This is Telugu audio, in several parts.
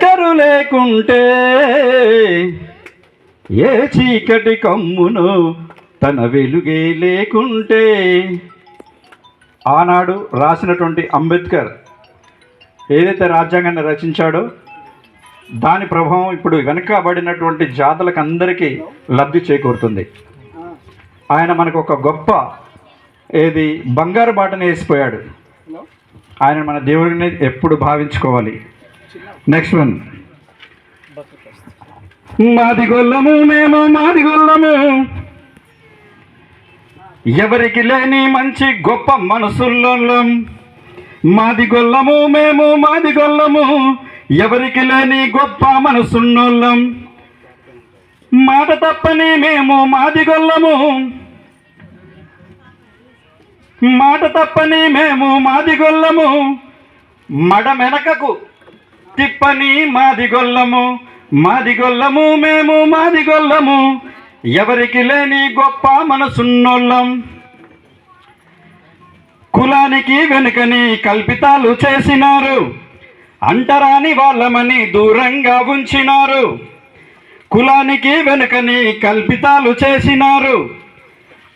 చక్కరు లేకుంటే ఏ చీకటి కమ్మును తన వెలుగే లేకుంటే? ఆనాడు రాసినటువంటి అంబేద్కర్ ఏదైతే రాజ్యాంగాన్ని రచించాడో దాని ప్రభావం ఇప్పుడు వెనుకబడినటువంటి జాతులకు అందరికీ లబ్ధి చేకూరుతుంది. ఆయన మనకు ఒక గొప్ప ఏది బంగారు బాటను వేసిపోయాడు. ఆయన మన దేవుడిని ఎప్పుడు భావించుకోవాలి? నెక్స్ట్ వన్ మాది గొల్లము మేము మాది గొల్లము. ఎవరికి లేని మంచి గొప్ప మనసుల్లోం మాది గొల్లము మేము మాది గొల్లము. ఎవరికి లేని గొప్ప మనసున్నోళ్ళం. మాట తప్పని మేము మాది గొల్లము. మాట తప్పని మేము మాది గొల్లము. మడ మెనకకు తిప్పని మాది గొల్లము మాది గొల్లము మేము మాది గొల్లము. ఎవరికి లేని గొప్ప మనసున్నోళ్ళం. కులానికి వెనుకని కల్పితాలు చేసినారు. అంటరాని వాళ్ళమని దూరంగా ఉంచినారు. కులానికి వెనుకని కల్పితాలు చేసినారు.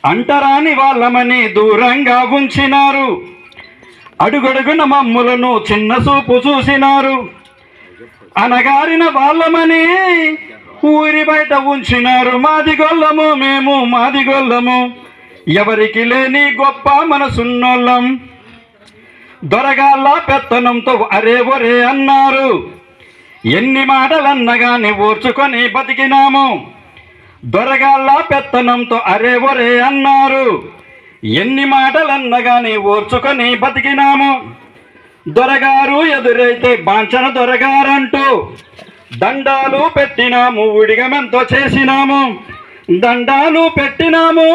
అంటరాని వాళ్ళమని దూరంగా ఉంచినారు. అడుగడుగున మమ్ములను చిన్న చూపు చూసినారు. అనగారిన వాళ్ళమని ఊరి బయట ఉంచినారు. మాది గొల్లము మేము మాది గొల్లము. ఎవరికి లేని గొప్ప మనసున్నోళ్ళం. దొరగాళ్ళ పెత్తనంతో అరే ఒరే అన్నారు. ఎన్ని మాటలన్నగాని ఓర్చుకొని బతికినాము. దొరగాళ్ళ పెత్తనంతో అరే ఒరే అన్నారు. ఎన్ని మాటలన్నగాని ఓర్చుకొని బతికినాము. దొరగారు ఎదురైతే బాంచన దొరగారంటూ దండాలు పెట్టినాము ఉడిగమెంతో చేసినాము. దండాలు పెట్టినాము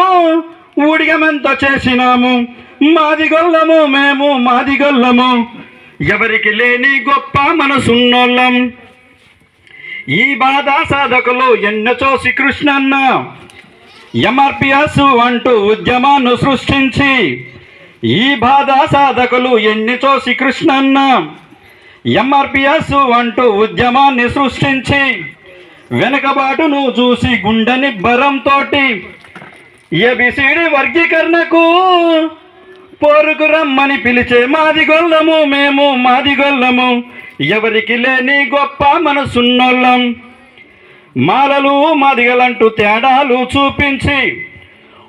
ఊడిగమెంతో చేసినాము. మాది గొల్లము మేము మాది గొల్లము. ఎవరికి లేని గొప్ప మనసున్నోళ్ళం. ఈ బాధ సాధకులు ఎన్నచో శ్రీకృష్ణన్న ఎంఆర్పిఎస్ అంటూ ఉద్యమాన్ని సృష్టించి ఈ బాధ సాధకులు ఎన్నిచో శ్రీకృష్ణన్న ఎంఆర్పిఎస్ అంటూ ఉద్యమాన్ని సృష్టించి వెనుకబాటును చూసి గుండెని బరంతోటి ఎబిసిడి వర్గీకరణకు పోరుకు రమ్మని పిలిచే మాది గొల్లము మేము మాది గొల్లము. ఎవరికి లేని గొప్ప మనసున్నోళ్ళం. మాలలు మాదిగలంటూ తేడాలు చూపించి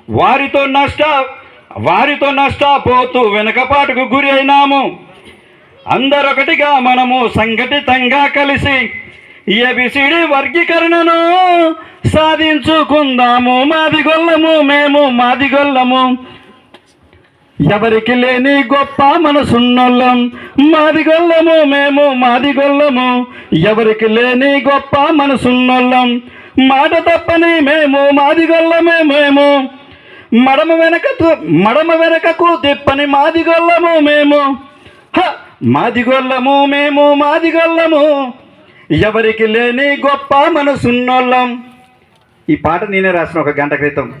వారితో నష్ట వారితో నష్టపోతూ వెనుకపాటుకు గురి అయినాము. అందరొకటిగా మనము సంఘటితంగా కలిసి ఏబిసిడి వర్గీకరణను సాధించుకుందాము. మాది గొల్లము మేము మాది గొల్లము. ఎవరికి లేని గొప్ప మనసున్నోళ్ళం. మాది గొల్లము మేము మాది గొల్లము. ఎవరికి లేని గొప్ప మనసున్నోళ్ళం. మాట తప్పని మేము మాది గొల్లమే మేము. మడమ వెనకకు మడమ వెనకకు తిప్పని మాదిగొల్లము మేము. హ! మాదిగొల్లము మేము మాదిగొల్లము ఎవరికి లేని గొప్ప మనసున్నోళ్ళం. ఈ పాట నేనే రాసిన ఒక గంట క్రితం.